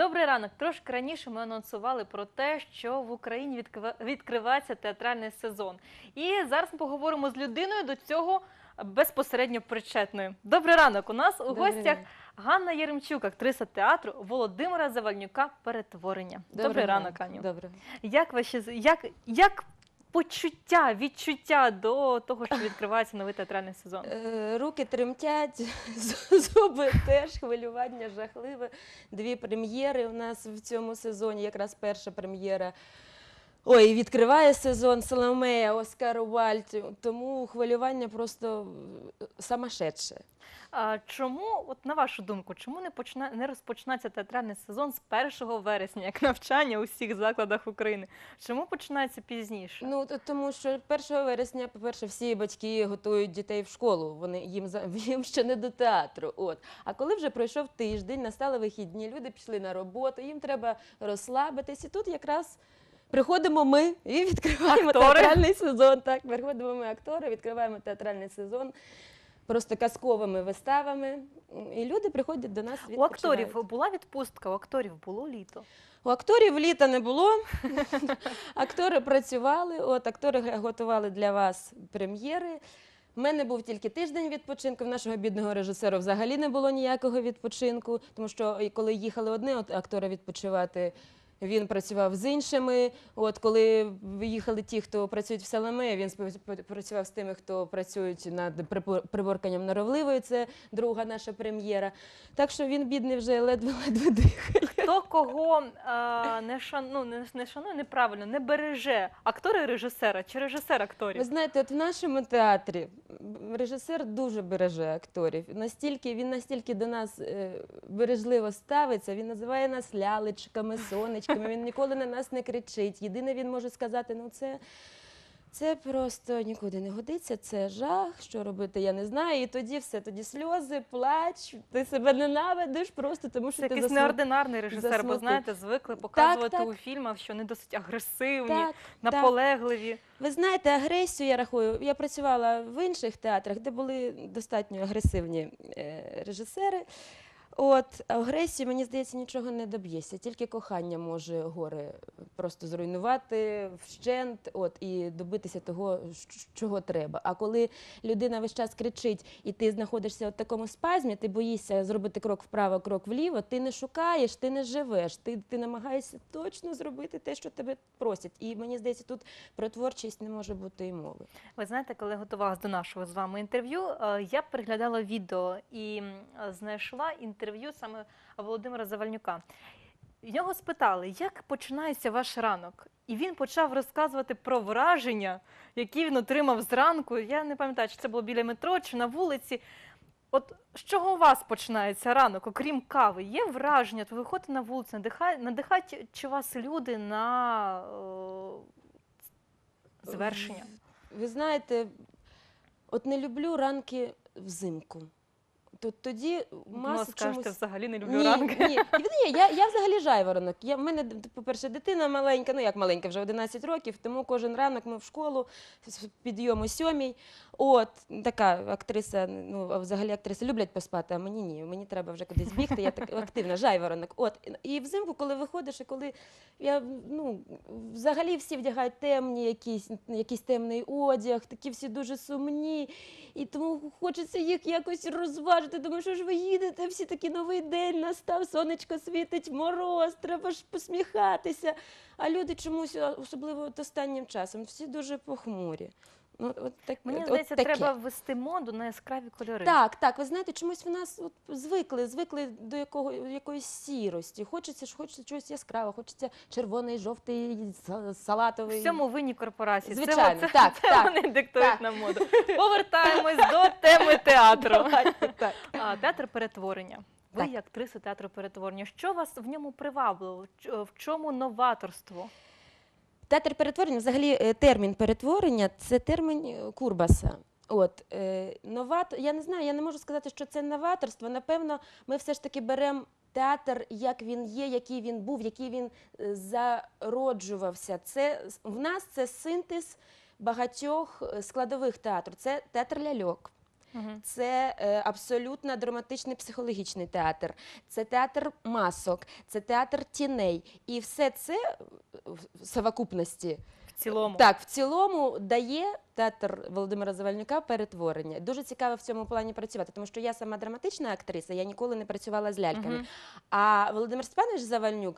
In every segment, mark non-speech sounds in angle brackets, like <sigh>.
Добрий ранок. Трошки раніше ми анонсували про те, що в Україні відкривається театральний сезон. І зараз ми поговоримо з людиною до цього безпосередньо причетною. Добрий ранок. У нас у Добрий гостях. Ганна Єремчук, актриса театру Володимира Завальнюка Перетворення. Добрий, ранок, Аню. Добрий. Як ваші з- як, як почуття, відчуття до того, що відкривається новий театральний сезон? Е, Руки тремтять, <laughs> зуби теж, хвилювання жахливе. Дві прем'єри у нас в цьому сезоні, якраз перша прем'єра. Ой, відкриває сезон Соломея, Оскар Уальд, тому хвилювання просто е, самошедше. А чому, от на вашу думку, чому не почина не розпочинається театральний сезон з 1 вересня, як навчання у всіх закладах України? Чому починається пізніше? Ну тому що 1 вересня, по-перше, всі батьки готують дітей в школу. Вони їм <laughs> їм ще не до театру. От а коли вже пройшов тиждень, настали вихідні, люди пішли на роботу, їм треба розслабитись. І тут якраз приходимо ми і відкриваємо Актори. театральний сезон. Так, приходимо ми актори, відкриваємо театральний сезон. Просто казковими виставами, і люди приходять до нас у акторів була відпустка, у акторів було літо. У акторів літа не було. <laughs> Актори працювали, от актори готували для вас прем'єри. У мене був тільки тиждень відпочинку. В нашого бідного режисера взагалі не було ніякого відпочинку, тому що коли їхали одні актори відпочивати. Він працював з іншими. От коли їхали ті, хто працюють в Саламе, він працював з тими, хто працюють над приборканням норовливої. Це друга наша прем'єра. Так що він бідний вже ледве-ледве дихає. Хто кого а, не шан, ну, не, не шанує неправильно, не береже актори режисера чи режисер акторів? Ви знаєте, от в нашому театрі режисер дуже береже акторів. Настільки він настільки до нас е, бережливо ставиться. Він називає нас лялечками, сонечками. Він ніколи на нас не кричить. Єдине, він може сказати: ну це. Це просто нікуди не годиться, це жах. Що робити, я не знаю. І тоді все, тоді сльози, плач, ти себе ненавидиш просто тому, що Це ти якийсь засмут- неординарний режисер, бо знаєте, звикли показувати так. у фільмах, що вони досить агресивні, Так, так. наполегливі. Ви знаєте, агресію я рахую. Я працювала в інших театрах, де були достатньо агресивні е, режисери. От агресію, мені здається, нічого не доб'єшся. Тільки кохання може гори просто зруйнувати вщент, от і добитися того, чого треба. А коли людина весь час кричить, і ти знаходишся в такому спазмі, ти боїшся зробити крок вправо, крок вліво, ти не шукаєш, ти не живеш, ти, ти намагаєшся точно зробити те, що тебе просять. І мені здається, тут про творчість не може бути і мови. Ви знаєте, коли готувалася до нашого з вами інтерв'ю, е, я переглядала відео і е, знайшла інтерв'ю саме Володимира Завальнюка. В нього спитали, як починається ваш ранок? І він почав розказувати про враження, які він отримав зранку. Я не пам'ятаю, чи це було біля метро, чи на вулиці. От з чого у вас починається ранок, окрім кави? Є враження? То ви виходите на вулицю, надихають, надихають чи вас люди на е, звершення? Ви знаєте, от не люблю ранки взимку. То тоді маса чомусь... взагалі не люблю ні, ранки. Ні, ні, я, я взагалі жайворонок. Я, в мене, по-перше, дитина маленька, ну як маленька, вже 11 років, тому кожен ранок ми в школу, з підйому сьомій. От, така актриса, ну, взагалі актриси люблять поспати, а мені ні. Мені треба вже кудись бігти, я так <laughs> активна, жайворонок. От, і взимку, коли виходиш, і коли я, ну, взагалі всі вдягають темні, якісь, якийсь темний одяг, такі всі дуже сумні. І тому хочеться їх якось розважити. Думаю, що ж ви їдете, всі такі новий день настав, сонечко світить, мороз, треба ж посміхатися. А люди чомусь, особливо останнім часом, всі дуже похмурі. Ну, от так, Мені от здається, таке. треба ввести моду на яскраві кольори. Так, так, ви знаєте, чомусь в нас от звикли, звикли до якого, якоїсь сірості. Хочеться ж, хочеться чогось яскравого, хочеться червоний, жовтий, са- салатовий. Всьому винні корпорації. Звичайно, це, так, це так, вони диктують так. нам моду. <laughs> Повертаємось до теми театру. Давайте, так. А, театр перетворення. Ви Так. як актриса театру перетворення. Що вас в ньому привабило? Ч- В чому новаторство? Театр перетворення, взагалі е, термін перетворення це термін е, Курбаса. От, е, новат... Я не знаю, я не можу сказати, що це новаторство. Напевно, ми все ж таки беремо театр, як він є, який він був, який він е, зароджувався. Це, в нас це синтез багатьох складових театру. Це театр ляльок, Це е, абсолютно драматичний психологічний театр, це театр масок, це театр тіней. І все це в в совокупності В цілому. так, в цілому дає театр Володимира Завальнюка перетворення. Дуже цікаво в цьому плані працювати, тому що я сама драматична актриса, я ніколи не працювала з ляльками. Мгм. А Володимир Степанович Завальнюк.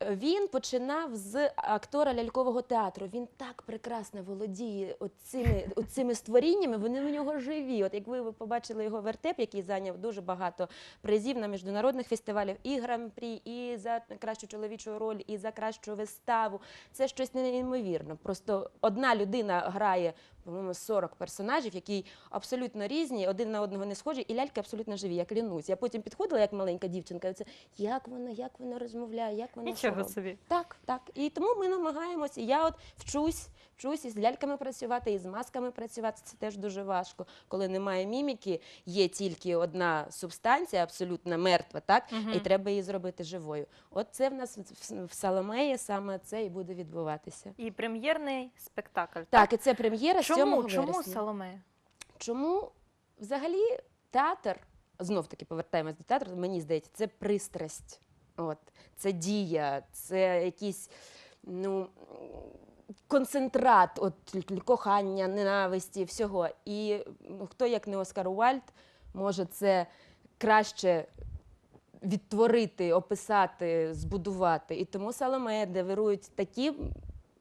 Він починав з актора лялькового театру. Він так прекрасно володіє оцими, оцими створіннями. Вони в нього живі. От як ви побачили його вертеп, який зайняв дуже багато призів на міжнародних фестивалях, і гран-прі, і за кращу чоловічу роль, і за кращу виставу. Це щось неймовірно. Просто одна людина грає, по-моєму, 40 персонажів, які абсолютно різні, один на одного не схожі, і ляльки абсолютно живі. Я клянусь. Я потім підходила як маленька дівчинка. і це як вона, як вона розмовляє, як вона Нічого собі. Так, так. І тому ми намагаємось, І я от вчусь, вчусь із ляльками працювати, і з масками працювати. Це теж дуже важко. Коли немає міміки, є тільки одна субстанція, абсолютно мертва, так? Мгм. І треба її зробити живою. От це в нас в- Саломеї саме це і буде відбуватися. І прем'єрний спектакль. Так, і це прем'єра 7 Чому? вересня. Чому Саломея? Чому взагалі театр, знов таки повертаємось до театру, мені здається, це пристрасть. От, це дія, це якийсь ну, концентрат от, кохання, ненависті, всього. І ну, хто, як не Оскар Уальд, може це краще відтворити, описати, збудувати. І тому Саломея, де вирують такі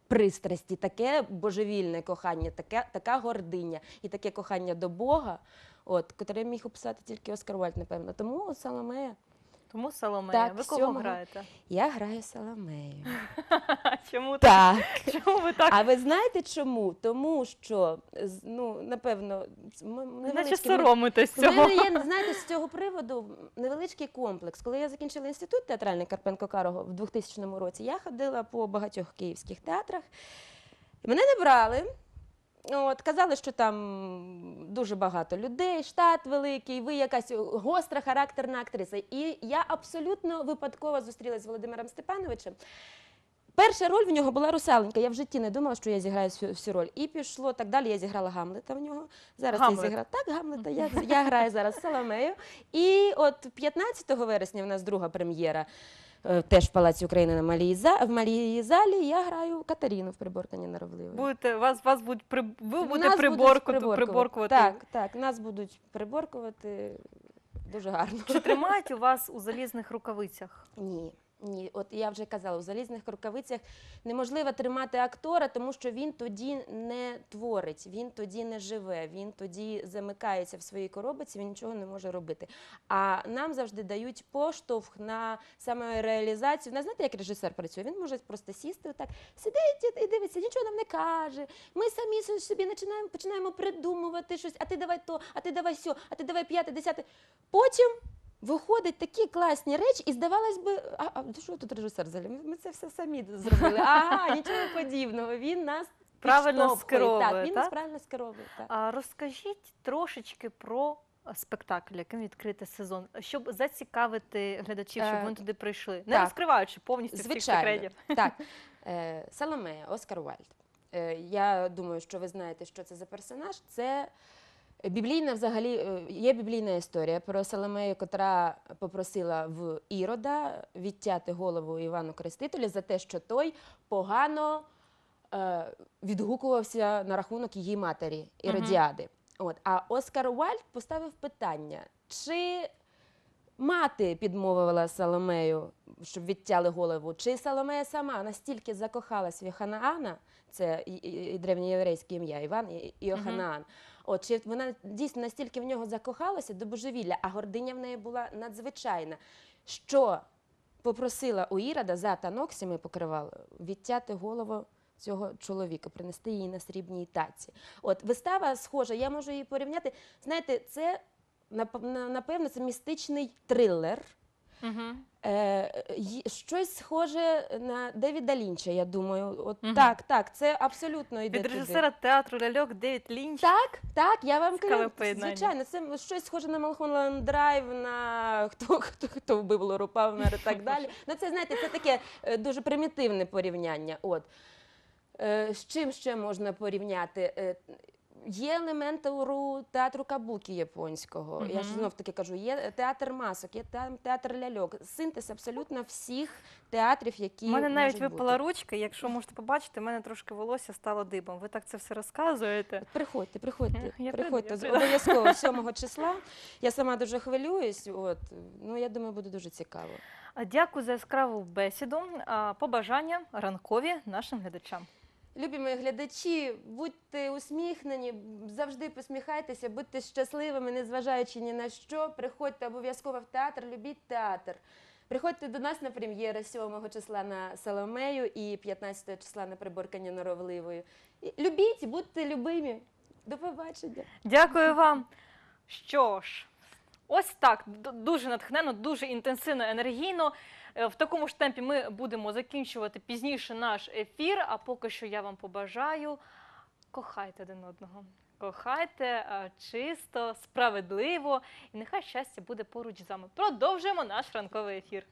пристрасті, таке божевільне кохання, таке, така гординя і таке кохання до Бога, от, котре міг описати тільки Оскар Уальд, напевно. Тому Соломея. Тому Соломея. Так, ви кого сьомого. граєте? Я граю Соломею. <laughs> Чому так? Так. <laughs> Чому ви так? А ви знаєте чому? Тому що, ну, напевно, Наче соромитесь цього. є, знаєте, з цього приводу невеличкий комплекс. Коли я закінчила інститут театральний Карпенко Карого в 2000 році, я ходила по багатьох київських театрах. Мене не брали. От, казали, що там дуже багато людей, штат великий, ви якась гостра характерна актриса. І я абсолютно випадково зустрілася з Володимиром Степановичем. Перша роль в нього була русаленька. Я в житті не думала, що я зіграю всю, всю роль. І пішло так далі. Я зіграла Гамлета в нього. Зараз Гамлет. я зіграла так, Гамлета. Я, <laughs> я граю зараз Соломею. І от 15 вересня в нас друга прем'єра. Е, Теж в Палаці України на малій за в малій залі. Я граю Катерину в приборкані наровливої. Будете, вас, вас будуть при... ви будете будуть приборкувати, приборкувати. Так, так, нас будуть приборкувати дуже гарно. Чи тримають <laughs> у вас у залізних рукавицях? Ні. Ні, от я вже казала, у залізних рукавицях неможливо тримати актора, тому що він тоді не творить, він тоді не живе, він тоді замикається в своїй коробиці, він нічого не може робити. А нам завжди дають поштовх на саме реалізацію. Не знаєте, як режисер працює? Він може просто сісти отак, сидить і дивиться, нічого нам не каже. Ми самі собі починаємо, починаємо придумувати щось, а ти давай то, а ти давай сьо, а ти давай п'яте, десяте. Потім Виходять такі класні речі, і здавалось би, а, а що тут режисер взагалі? Ми- це все самі зробили. Ага, <laughs> нічого подібного. Він нас Правильно скеровує, Так, він так? нас правильно скеровує. Так. А розкажіть трошечки про е, спектакль, яким відкрити сезон, щоб зацікавити глядачів, щоб Е, вони туди прийшли, не так. розкриваючи повністю всіх секретів. Так, <laughs> е, Саломея, Оскар Уальд. Е, я думаю, що ви знаєте, що це за персонаж. Це біблійна взагалі е, є біблійна історія про Соломею, котра попросила в Ірода відтяти голову Івану Крестителю за те, що той погано е, відгукувався на рахунок її матері Іродіади. От. А Оскар Уальд поставив питання, чи мати підмовила Соломею, щоб відтяли голову, чи Соломея сама настільки закохалась в Йоханаана, це і- і- і древньоєврейське ім'я Іван і і Йоханаан. От чи вона дійсно настільки в нього закохалася до божевілля, а гординя в неї була надзвичайна, що попросила у Ірода за таноксями покривало відтяти голову цього чоловіка, принести її на срібній таці. От вистава схожа, я можу її порівняти. Знаєте, це напевно це містичний трилер. Угу. Е, щось схоже на Девіда Лінча, я думаю. От Мгм. так, так, це абсолютно йде Від туди. режисера театру ляльок Девід Лінч. Так, так, я вам кажу, звичайно, це щось схоже на Малхолланд Драйв, на хто, хто, хто вбив Лору Павнер і так далі. Ну, це, знаєте, це таке е, дуже примітивне порівняння. От. Е, З чим ще можна порівняти? Е, Є елементи уру театру кабуки японського. Я ж знов таки кажу, є театр масок, є те- театр ляльок. Синтез абсолютно всіх театрів, які У мене навіть випала бути. ручка, якщо можете побачити, в мене трошки волосся стало дибом. Ви так це все розказуєте. Приходьте, приходьте, Я приходьте обов'язково <laughs> 7 числа. Я сама дуже хвилююсь. От ну я думаю, буде дуже цікаво. Дякую за яскраву бесіду. Побажання ранкові нашим глядачам. Любі мої глядачі, будьте усміхнені, завжди посміхайтеся, будьте щасливими, незважаючи ні на що. Приходьте обов'язково в театр, любіть театр. Приходьте до нас на прем'єри 7 числа на Соломею і 15 числа на приборкання норовливою. Любіть, будьте любимі. До побачення. Дякую вам. Що ж, ось так, дуже натхненно, дуже інтенсивно, енергійно. Е, В такому ж темпі ми будемо закінчувати пізніше наш ефір. А поки що я вам побажаю кохайте один одного. Кохайте е, чисто, справедливо, і нехай щастя буде поруч з вами. Продовжуємо наш ранковий ефір.